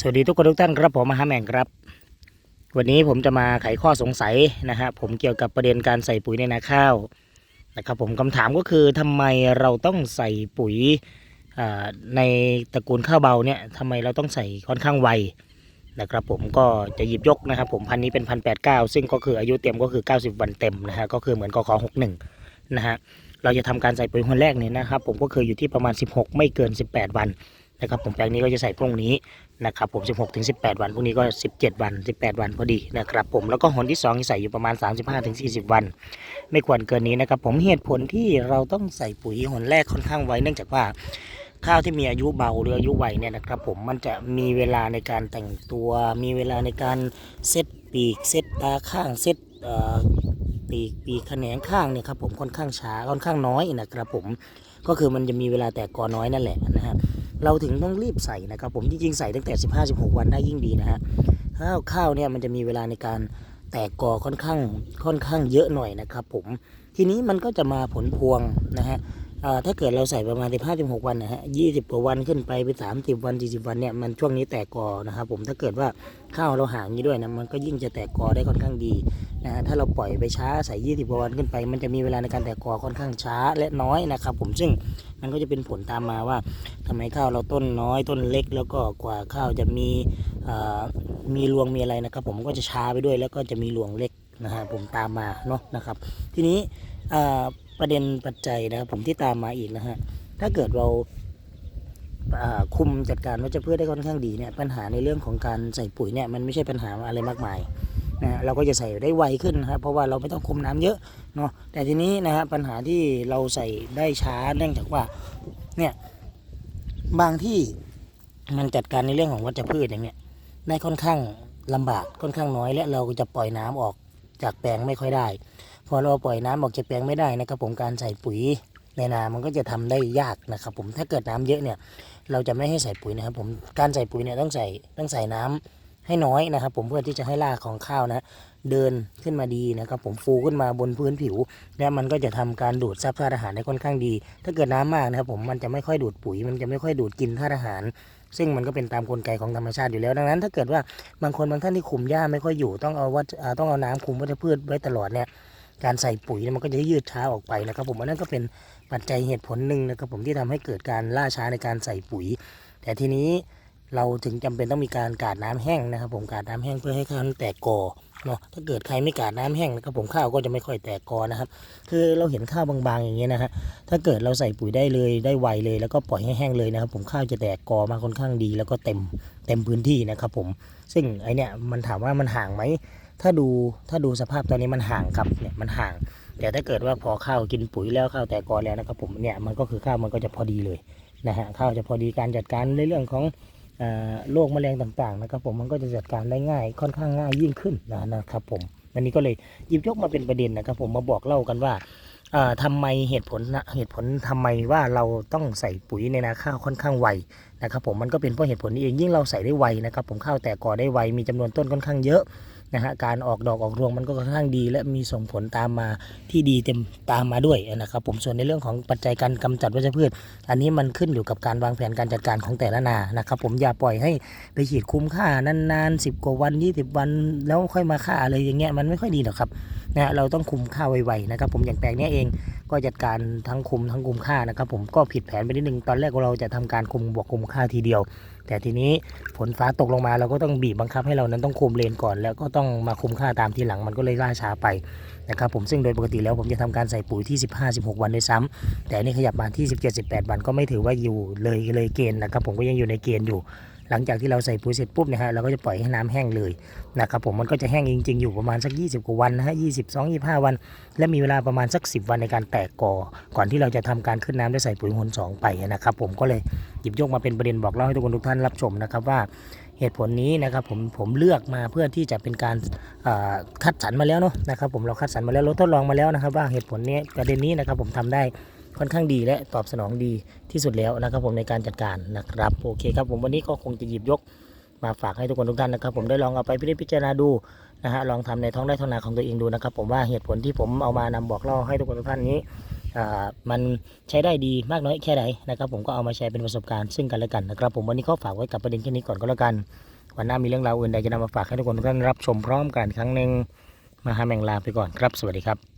สวัสดีทุกคนทุกท่านครับผมมหาแม่งครับ วันนี้ผมจะมาไขข้อสงสัยนะฮะผมเกี่ยวกับประเด็นการใส่ปุ๋ยในนาข้าวนะครับผมคำถามก็คือทำไมเราต้องใส่ปุ๋ยในตระกูลข้าวเบาเนี่ยทำไมเราต้องใส่ค่อนข้างไวนะครับผมก็จะหยิบยกนะครับผมพันนี้เป็นพันแปดเก้าซึ่งก็คืออายุเต็มก็คือ 90 วันเต็มนะฮะก็คือเหมือนกขอ61นะฮะเราจะทำการใส่ปุ๋ยคนแรกเนี่ยนะครับผมก็คืออยู่ที่ประมาณ 16 ไม่เกิน 18 วัน นะครับผมแปลงนี้ก็จะใส่พรุ่งนี้นะครับผม16ถึง18 วันพวกนี้ก็ 17 วัน 18 วันพอดีนะครับผมแล้วก็หนที่2ที่ใส่อยู่ประมาณ 35ถึง40 วัน ไม่ควรเกินนี้นะครับผมเหตุผลที่เราต้องใส่ปุ๋ยหนแรกค่อนข้างไวเนื่องจากว่าข้าวที่มีอายุเบาหรืออายุไวเนี่ยนะครับผมมันจะมีเวลาในการแต่งตัว มีเวลาในการเซตปีกเซตตาข้างเซตปีกปีกแขนงข้างเนี่ยครับผมค่อนข้างช้าค่อนข้างน้อยนะครับผมก็คือมันจะมีเวลาแตกกอน้อยนั่นแหละนะฮะ เราถึงต้องรีบใส่นะครับผมจริงๆใส่ตั้งแต่ 15-16 วันได้ยิ่งดีนะฮะข้าวข้าวเนี่ยมันจะมีเวลาในการแตกกอค่อนข้างค่อนข้างเยอะหน่อยนะครับผมทีนี้มันก็จะมาผลพวงนะฮะ ถ้าเกิดเราใส่ประมาณ 15-16 วันนะฮะ20 กว่าวันขึ้นไปไป 30 วัน 40 วันเนี่ยมันช่วงนี้แตกกอนะครับผมถ้าเกิดว่าข้าวเราห่างนี้ด้วยนะมันก็ยิ่งจะแตกกอได้ค่อนข้างดีนะฮะถ้าเราปล่อยไปช้าใส่ 20 กว่าวันขึ้นไป มันจะมีเวลาในการแตกกอค่อนข้างช้าและน้อยนะครับผมซึ่งมันก็จะเป็นผลตามมาว่าทำไมข้าวเราต้นน้อยต้นเล็ก แล้วก็กว่าข้าวจะมีมีรวงมีอะไรนะครับผมก็จะช้าไปด้วยแล้วก็จะมีรวงเล็กนะฮะผมตามมาเนาะนะครับ ทีนี้ ประเด็นปัจจัยนะครับผมที่ตามมาอีกนะฮะถ้าเกิดเราคุมจัดการวัชพืชได้ค่อนข้างดีเนี่ยปัญหาในเรื่องของการใส่ปุ๋ยเนี่ยมันไม่ใช่ปัญหาอะไรมากมายนะฮะเราก็จะใส่ได้ไวขึ้นนะครับเพราะว่าเราไม่ต้องคุมน้ำเยอะเนาะแต่ทีนี้นะฮะปัญหาที่เราใส่ได้ช้าเนื่องจากว่าเนี่ยบางที่มันจัดการในเรื่องของวัชพืชอย่างเนี้ยได้ค่อนข้างลำบากค่อนข้างน้อยและเราจะปล่อยน้ำออกจากแปลงไม่ค่อยได้ พอเราปล่อยน้ำออกจากแปลงไม่ได้นะครับผมการใส่ปุ๋ยในนา มันก็จะทำได้ยากนะครับผมถ้าเกิดน้ำเยอะเนี่ย เราจะไม่ให้ใส่ปุ๋ยนะครับผมการใส่ปุ๋ยเนี่ยต้องใส่ต้องใส่น้ำให้น้อยนะครับ ผมเพื่อที่จะให้รากของข้าวนะเดินขึ้นมาดีนะครับผมฟูขึ้นมาบนพื้นผิว แล้วมันก็จะทำการดูดซับธาตุอาหารได้ค่อนข้างดี ถ้าเกิดน้ำมากนะครับผมมันจะไม่ค่อยดูดปุ๋ย มันจะไม่ค่อยดูดกินธาตุอาหาร ซึ่งมันก็เป็นตามกลไกของธรรมชาติอยู่แล้ว ดังนั้น ถ้าเกิดว่าบางคนบางท่านที่คุมหญ้าไม่ค่อยอยู่ต้องเอาว่าต้องเอาน้ำคุมวัชพืชไว้ตลอดเนี่ย การใส่ปุ๋ยมันก็จะยืดช้าออกไปนะครับ ผมอันนั้นก็เป็นปัจจัยเหตุผลหนึ่งนะครับผมที่ทำให้เกิดการล่าช้าในการใส่ปุ๋ย แต่ทีนี้เราถึงจำเป็นต้องมีการกาดน้ำแห้งนะครับ ผมกาดน้ำแห้งเพื่อให้ข้าวนั้นแตกกอเนาะถ้าเกิดใครไม่กาดน้ำแห้งนะครับผมข้าวก็จะไม่ค่อยแตกกอนะครับ คือเราเห็นข้าวบางๆอย่างเงี้ยนะฮะถ้าเกิดเราใส่ปุ๋ยได้เลยได้ไวเลย แล้วก็ปล่อยให้แห้งเลยนะครับ ผมข้าวจะแตกกอมาค่อนข้างดี แล้วก็เต็มเต็มพื้นที่นะครับ ผมซึ่งไอเนี้ยมันถามว่ามันห่างไหม ถ้าดูถ้าดูสภาพตอนนี้มันห่างครับเนี่ยมันห่าง แต่ถ้าเกิดว่าพอข้าวกินปุ๋ยแล้วข้าวแตกกอแล้วนะครับผมเนี่ยมันก็คือข้าวมันก็จะพอดีเลยนะฮะข้าวจะพอดีการจัดการในเรื่องของโรคแมลงต่างๆนะครับผมมันก็จะจัดการได้ง่ายค่อนข้างง่ายยิ่งขึ้นนะนะครับผมอันนี้ก็เลยหยิบยกมาเป็นประเด็นนะครับผมมาบอกเล่ากันว่าอ่าทำไมเหตุผลนะเหตุผลทำไมว่าเราต้องใส่ปุ๋ยในนาข้าวค่อนข้างไวนะครับผมมันก็เป็นเพราะเหตุผลนี้เองยิ่งเราใส่ได้ไวนะครับผมข้าวแตกกอได้ไวมีจำนวนต้นค่อนข้างเยอะ นะฮะการออกดอกออกรวงมันก็ค่อนข้างดี และมีส่งผลตามมาที่ดีเต็มตามมาด้วยนะครับผมส่วนในเรื่องของปัจจัยการกำจัดวัชพืช อันนี้มันขึ้นอยู่กับการวางแผนการจัดการของแต่ละนานะครับผมอย่าปล่อยให้ไปฉีดคุ้มค่านานๆ10กว่าวัน20วัน แล้วค่อยมาฆ่าอะไรอย่างเงี้ยมันไม่ค่อยดีหรอกครับ นะฮะเราต้องคุมค่าไวๆนะครับผมอย่างแปลงนี้เองก็จัดการทั้งคุมทั้งคุมค่านะครับผมก็ผิดแผนไปนิดนึงตอนแรกเราจะทำการคุมบวกคุมค่าทีเดียว แต่ทีนี้ฝนฟ้าตกลงมาเราก็ต้องบีบบังคับให้เรานั้นต้องคุมเลนก่อน แล้วก็ต้องมาคุมค่าตามทีหลังมันก็เลยล่าช้าไปนะครับผมซึ่งโดยปกติแล้วผมจะทำการใส่ปุ๋ยที่ 15-16 วันด้วยซ้ำแต่อันนี่ขยับมาที่ 17-18 วันก็ไม่ถือว่าอยู่เลยเลยเกณฑ์นะครับผมก็ยังอยู่ในเกณฑ์อยู่ หลังจากที่เราใส่ปุ๋ยเสร็จปุ๊บนะฮะเราก็จะปล่อยให้น้ำแห้งเลยนะครับผมมันก็จะแห้งจริง ๆ อยู่ประมาณสัก 20 กว่าวันนะฮะ22 25วัน และมีเวลาประมาณสัก 10 วันในการแตกกอก่อนที่เราจะทำการขึ้นน้ำด้วยใส่ปุ๋ยหนสองไปนะครับผมก็เลยหยิบยกมาเป็นประเด็นบอกเล่าให้ทุกคนทุกท่านรับชมนะครับว่าเหตุผลนี้นะครับผมผมเลือกมาเพื่อที่จะเป็นการคัดสรรมาแล้วเนาะนะครับผมเราคัดสรรมาแล้วเราทดลองมาแล้วนะครับ ว่าเหตุผลนี้ประเด็นนี้นะครับผมทำได้ ค่อนข้างดีและตอบสนองดีที่สุดแล้วนะครับ ผมในการจัดการนะครับโอเคครับผมวันนี้ก็คงจะหยิบยกมาฝากให้ทุกคนทุกท่านนะครับ ผมได้ลองเอาไปพิจารณาดูนะฮะลองทำในท้องไร่ท้องนาของตัวเองดูนะครับ ผมว่าเหตุผลที่ผมเอามานำบอกเล่าให้ทุกคนทุกท่านนี้อ่ามันใช้ได้ดีมากน้อยแค่ไหนนะครับผมก็เอามาแชร์เป็นประสบการณ์ซึ่งกันและกันนะครับ ผมวันนี้ก็ฝากไว้กับประเด็นแค่นี้ก่อนก็แล้วกัน วันหน้ามีเรื่องราวอื่นใดจะนำมาฝากให้ทุกคนทุกท่านรับชมพร้อมกันครั้งหนึ่งมาหาแมงลาไปก่อนครับ สวัสดีครับ